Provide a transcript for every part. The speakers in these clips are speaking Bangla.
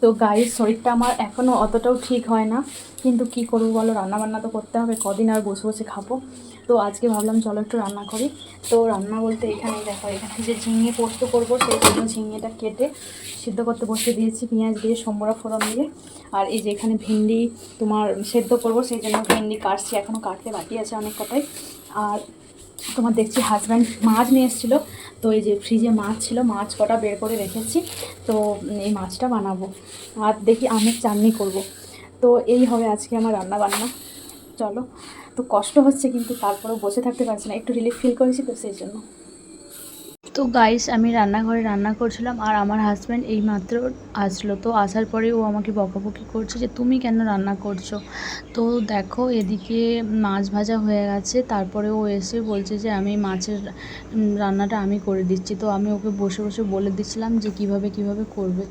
তো গায়ের শরীরটা আমার এখনও অতটাও ঠিক হয় না। কিন্তু কি করব বলো, রান্নাবান্না তো করতে হবে, কদিন আর বসে বসে খাব। তো আজকে ভাবলাম চলো একটু রান্না করি। তো রান্না বলতে এখানে দেখো, এখানে যে ঝিঙে পোস্ত করব, সেই জন্য ঝিঙেটা কেটে সিদ্ধ করতে বসে দিয়েছি, পেঁয়াজ দিয়ে, সম্বরা ফোড়ন দিয়ে। আর এই যে এখানে ভেন্ডি তোমার সেদ্ধ করব, সেই জন্য ভেন্ডি কাটছি এখনও কাটতে বাকি আছে অনেক কটাই। আর তোমার দেখছি হাজব্যান্ড মাছ নিয়ে এসেছিল। তো এই যে ফ্রিজে মাছ ছিল, মাছ কটা বের করে রেখেছি। তো এই মাছটা বানাবো। আর দেখি আমের চাটনি করব। তো এই হবে আজকে আমার রান্না বান্না চলো। তো কষ্ট হচ্ছে কিন্তু তারপরেও বসে থাকতে পারছি না। একটু রিলিফ ফিল করেছি তো সেই জন্য। তো গাইস আমি রান্নাঘরে রান্না করছিলাম আর আমার হাজব্যান্ড এই মাত্র আসলো। তো আসার পরে ও আমাকে বকাবকি করছে যে, তুমি কেন রান্না করছ? তো দেখো, এদিকে মাছ ভাজা হয়ে গেছে। তারপরে ও এসে বলছে যে, আমি মাছের রান্নাটা আমি করে দিচ্ছি। তো আমি ওকে বসে বসে বলে দিচ্ছিলাম যে, কীভাবে কীভাবে করবে?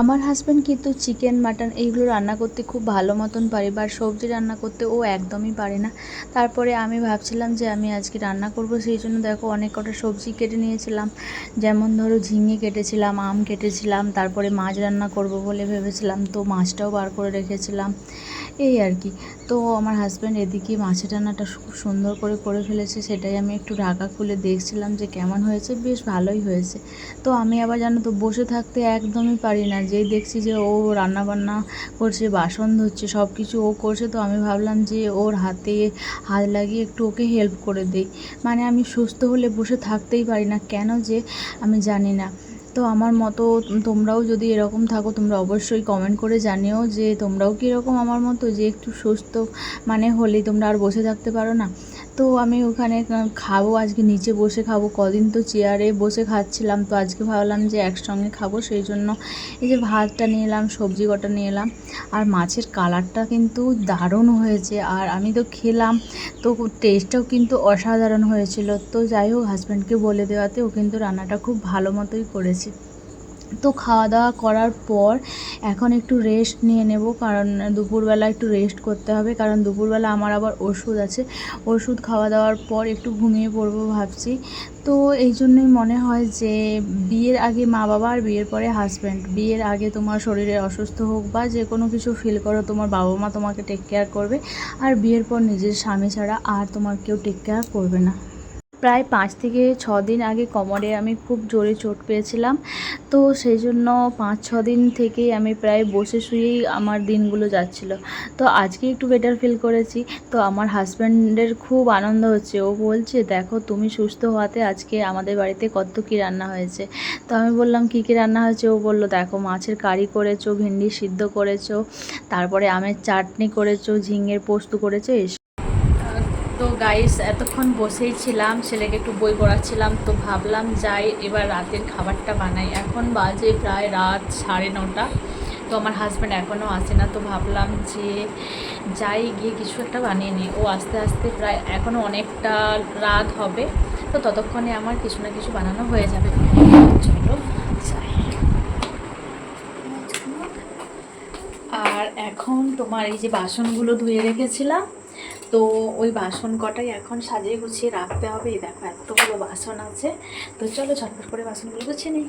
আমার হাজব্যান্ড কিন্তু চিকেন মাটন এইগুলো রান্না করতে খুব ভালো মতন পারে বা সবজি রান্না করতে ও একদমই পারে না। তারপরে আমি ভাবছিলাম যে আমি আজকে রান্না করব, সেই জন্য দেখো অনেক কটা সবজি কেটে নিয়েছিলাম। যেমন ধরো ঝিঙে কেটেছিলাম, আম কেটেছিলাম, তারপরে মাছ রান্না করব বলে ভেবেছিলাম, তো মাছটাও বার করে রেখেছিলাম। এই আর কি। তো আমার হাজব্যান্ড এদিকে মাছের রান্নাটা খুব সুন্দর করে করে ফেলেছে, সেটাই আমি একটু ঢাকা খুলে দেখছিলাম যে কেমন হয়েছে, বেশ ভালোই হয়েছে। তো আমি আবার জানো তো, বসে থাকতে একদমই পারি না। যেই দেখছি যে ও রান্না বান্না করছে, বাসন ধুচ্ছে সব কিছু ও করছে, তো আমি ভাবলাম যে ওর হাতে হাত লাগিয়ে একটু ওকে হেল্প করে দিই। মানে আমি সুস্থ হলে বসে থাকতেই পারি না। কেন যে আমি জানি না। তো আমার মতো তোমরাও যদি এরকম থাকো, তোমরা অবশ্যই কমেন্ট করে জানিও যে তোমরাও কি এরকম আমার মতো, যে একটু সুস্থ মানে হলেই তোমরা আর বসে থাকতে পারো না। তো আমি ওখানে খাব, আজকে নিচে বসে খাব। কদিন তো চেয়ারে বসে খাচ্ছিলাম, তো আজকে ভাবলাম যে একসঙ্গে খাব, সেই জন্য এই যে ভাতটা নিয়ে এলাম, সবজি কটা নিয়ে এলাম। আর মাছের কালারটা কিন্তু দারুণ হয়েছে, আর আমি তো খেলাম, তো টেস্টটাও কিন্তু অসাধারণ হয়েছিল। তো যাই হোক হাজব্যান্ডকে বলে দেওয়াতে ও কিন্তু রান্নাটা খুব ভালো মতোই করেছে। তো খাওয়া দাওয়া করার পর এখন একটু রেস্ট নিয়ে নেব, কারণ দুপুরবেলা একটু রেস্ট করতে হবে, কারণ দুপুরবেলা আমার আবার ওষুধ আছে। ওষুধ খাওয়া দাওয়ার পর একটু ঘুমিয়ে পড়ব ভাবছি। তো এই জন্যই মনে হয় যে বিয়ের আগে মা বাবা আর বিয়ের পরে হাজব্যান্ড বিয়ের আগে তোমার শরীরে অসুস্থ হোক বা যে কোনো কিছু ফিল করো, তোমার বাবা মা তোমাকে টেক কেয়ার করবে, আর বিয়ের পর নিজের স্বামী ছাড়া আর তোমার কেউ টেক কেয়ার করবে না। প্রায় পাঁচ থেকে ছ দিন আগে কোমরে আমি খুব জোরে চোট পেয়েছিলাম। তো সেই জন্য পাঁচ, ছ দিন থেকেই আমি প্রায় বসে শুয়েই আমার দিনগুলো যাচ্ছিল। তো আজকে একটু বেটার ফিল করেছি। তো আমার হাজব্যান্ডের খুব আনন্দ হচ্ছে। ও বলছে, দেখো, তুমি সুস্থ হওয়াতে আজকে আমাদের বাড়িতে কত কী রান্না হয়েছে? তো আমি বললাম, কী কী রান্না হয়েছে? ও বলল, দেখো, মাছের কারি করেছ, ভেন্ডি সিদ্ধ করেছ, তারপরে আমের চাটনি করেছ, ঝিঙের পোস্ত করেছ তো গাইস এতক্ষণ বসেই ছিলাম, ছেলেকে একটু বই পড়াচ্ছিলাম, তো ভাবলাম যাই, এবার রাতের খাবারটা বানাই। এখন বাজে প্রায় রাত সাড়ে নটা, তো আমার হাজব্যান্ড এখনও আসে না, তো ভাবলাম যে যাই, গিয়ে কিছু একটা বানিয়ে নিই। ও আস্তে আস্তে প্রায় এখনও অনেকটা রাত হবে, তো ততক্ষণে আমার কিছু না কিছু বানানো হয়ে যাবে। চলো, যাই। আর এখন তোমার এই যে বাসনগুলো ধুয়ে রেখেছিলাম তো ওই বাসন কটাই এখন সাজিয়ে গুছিয়ে রাখতে হবে। এই দেখো এতগুলো বাসন আছে। তো চলো ঝটপট করে বাসনগুলো গুছিয়ে নিই।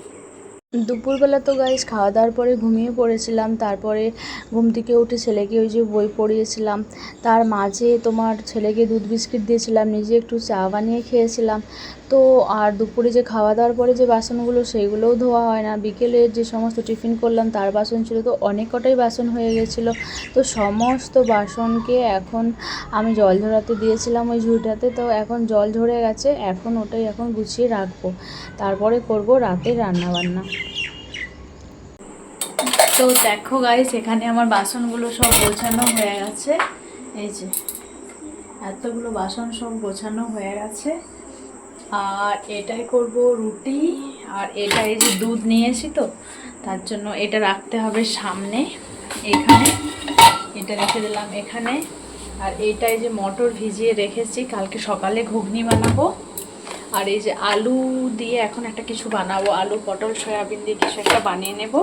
দুপুরবেলা তো গাইস খাওয়া দাওয়ার পরে ঘুমিয়ে পড়েছিলাম। তারপরে ঘুম থেকে উঠে ছেলেকে ওই যে বই পড়িয়েছিলাম। তার মাঝে তোমার ছেলেকে দুধ বিস্কিট দিয়েছিলাম। নিজে একটু চা বানিয়ে খেয়েছিলাম। তো আর দুপুরে যে খাওয়া দাওয়ার পরে যে বাসনগুলো সেইগুলোও ধোয়া হয় না। বিকেলে যে সমস্ত টিফিন করলাম, তার বাসন ছিল তো অনেক কটাই বাসন হয়ে গেছিল। তো সমস্ত বাসনকে এখন আমি জল ঝরাতে দিয়েছিলাম ওই ঝুড়িটাতে। তো এখন জল ঝরে গেছে, এখন ওটাই এখন গুছিয়ে রাখব। তারপরে করব রাতে রান্না বান্না তো দেখো গাইস এখানে আমার বাসনগুলো সব গোছানো হয়ে গেছে। এই যে, এতগুলো বাসন সব গোছানো হয়ে গেছে। আর এটাই করব রুটি, আর এটা এই যে দুধ নিয়েছি তো, তার জন্য এটা রাখতে হবে সামনে, এখানে, এটা রেখে দিলাম এখানে, আর এইটাই যে মটর ভিজিয়ে রেখেছি, কালকে সকালে ঘুগনি বানাবো, আর এই যে আলু দিয়ে এখন একটা কিছু বানাবো, আলু, পটল, সয়াবিন দিয়ে কিছু একটা বানিয়ে নেব,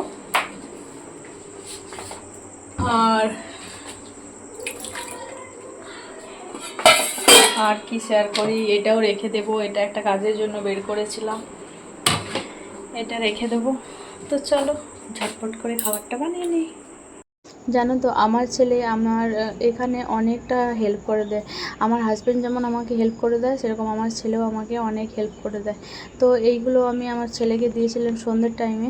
আর আর কি শেয়ার করি, এটাও রেখে দেব, এটা একটা কাজের জন্য বের করেছিলাম। এটা রেখে দেবো। তো চলো, ঝটপট করে খাবারটা বানিয়ে নিই। জানো তো, আমার ছেলে আমার এখানে অনেকটা হেল্প করে দেয়। আমার হাজব্যান্ড যেমন আমাকে হেল্প করে দেয়, সেরকম আমার ছেলেও আমাকে অনেক হেল্প করে দেয়। তো এইগুলো আমি আমার ছেলেকে দিয়েছিলাম সন্ধ্যের টাইমে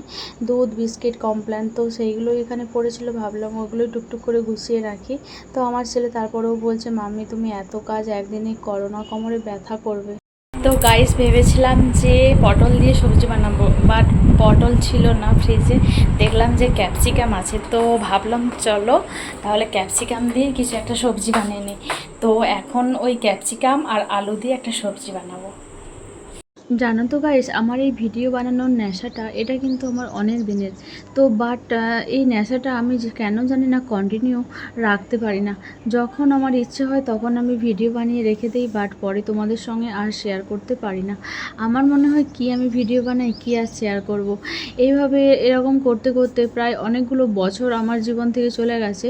দুধ বিস্কিট কমপ্ল্যান তো সেইগুলো এখানে পড়েছিল, ভাবলাম ওগুলোই টুকটুক করে গুছিয়ে রাখি। তো আমার ছেলে তারপরেও বলছে, মাম্মি, তুমি এত কাজ একদিনে করো না, কোমরে ব্যথা করবে। তো গাইস ভেবেছিলাম যে পটল দিয়ে সবজি বানাবো বাট পটল ছিল না ফ্রিজে দেখলাম যে ক্যাপসিকাম আছে, তো ভাবলাম চলো তাহলে ক্যাপসিকাম দিয়ে কিছু একটা সবজি বানিয়ে নিই। তো এখন ওই ক্যাপসিকাম আর আলু দিয়ে একটা সবজি বানাবো। জানো তো গাইস আমার এই ভিডিও বানানোর নেশাটা, এটা কিন্তু আমার অনেক দিনের। তো বাট এই নেশাটা আমি যে কেন জানি না কন্টিনিউ রাখতে পারি না। যখন আমার ইচ্ছে হয় তখন আমি ভিডিও বানিয়ে রেখে দিই বাট পরে তোমাদের সঙ্গে আর শেয়ার করতে পারি না। আমার মনে হয় কি আমি ভিডিও বানাই, কি আর শেয়ার করব। এইভাবে এরকম করতে করতে প্রায় অনেকগুলো বছর আমার জীবন থেকে চলে গেছে।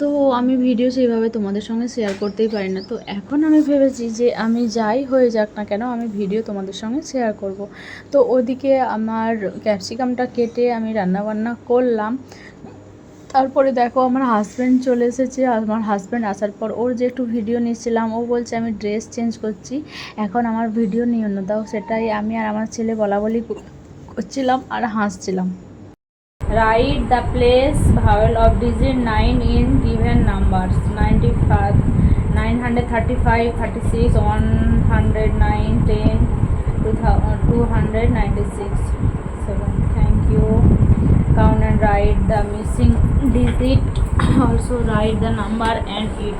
তো আমি ভিডিও সেইভাবে তোমাদের সঙ্গে শেয়ার করতেই পারি না। তো এখন আমি ভেবেছি যে আমি যাই হয়ে যাক না কেন, আমি ভিডিও তোমাদের সঙ্গে শেয়ার করব। তো ওদিকে আমার ক্যাপসিকামটা কেটে আমি রান্নাবান্না করলাম। তারপরে দেখো আমার হাজব্যান্ড চলে এসেছে। আমার হাজব্যান্ড আসার পর ওর যে একটু ভিডিও নিচ্ছিলাম ও বলছে আমি ড্রেস চেঞ্জ করছি। এখন আমার ভিডিও নিও না দাও। সেটাই আমি আর আমার ছেলে বলা বলি করছিলাম আর হাসছিলাম। Write the place, vowel of digit 9 in 2967 thank you. Count and write the missing digit. Also write the number and its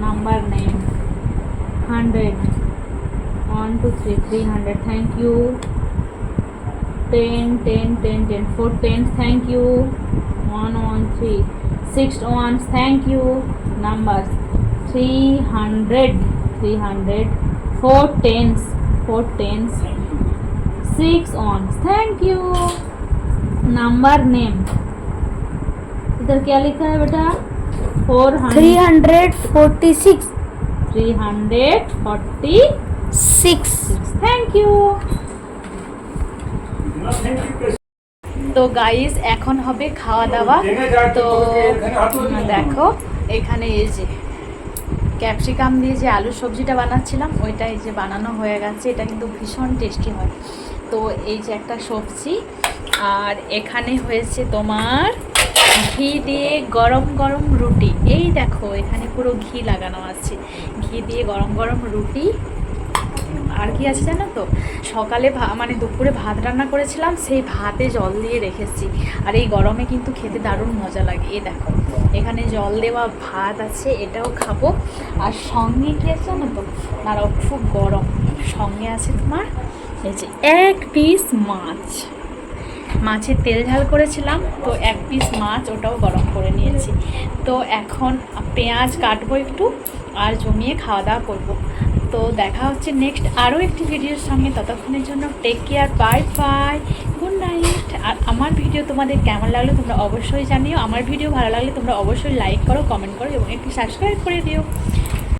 number name. 100 1 thank you. 10 10 10 10 4 10 thank you. 1 1 thank you. Numbers. 300 300 4 tens. 4 tens 6 ones thank you number name इधर क्या लिखा है बेटा 400 346 346 6 থ্যাংক ইউ তো গাইস এখন হবে খাওয়া দাওয়া তো উম, দেখো এখানে এই যে ক্যাপসিকাম দিয়ে যে আলু সবজিটা বানাচ্ছিলাম ওইটা এই যে বানানো হয়ে গেছে। এটা কিন্তু ভীষণ টেস্টি হয়। তো এই যে একটা সবজি, আর এখানে হয়েছে তোমার ঘি দিয়ে গরম গরম রুটি। এই দেখো, এখানে পুরো ঘি লাগানো আছে। ঘি দিয়ে গরম গরম রুটি আর কি আছে জানো তো? সকালে মানে দুপুরে ভাত রান্না করেছিলাম, সেই ভাতে জল দিয়ে রেখেছি। আর এই গরমে কিন্তু খেতে দারুণ মজা লাগে। এ দেখো, এখানে জল দেওয়া ভাত আছে, এটাও খাব। আর সঙ্গে কি আছে জানো তো? আর খুব গরম। সঙ্গে আছে তোমার, এই যে এক পিস মাছ। মাছের তেল ঝাল করেছিলাম, তো এক পিস মাছ ওটাও গরম করে নিয়েছি। তো এখন পেঁয়াজ কাটবো একটু, আর জমিয়ে খাওয়া দাওয়া করব। তো দেখা হচ্ছে নেক্সট আরও একটি ভিডিওর সঙ্গে। ততক্ষণের জন্য take care bye bye good night আর আমার ভিডিও তোমাদের কেমন লাগল তোমরা অবশ্যই জানিও। আমার ভিডিও ভালো লাগলে তোমরা অবশ্যই লাইক করো কমেন্ট করো এবং একটু সাবস্ক্রাইব করে দিও।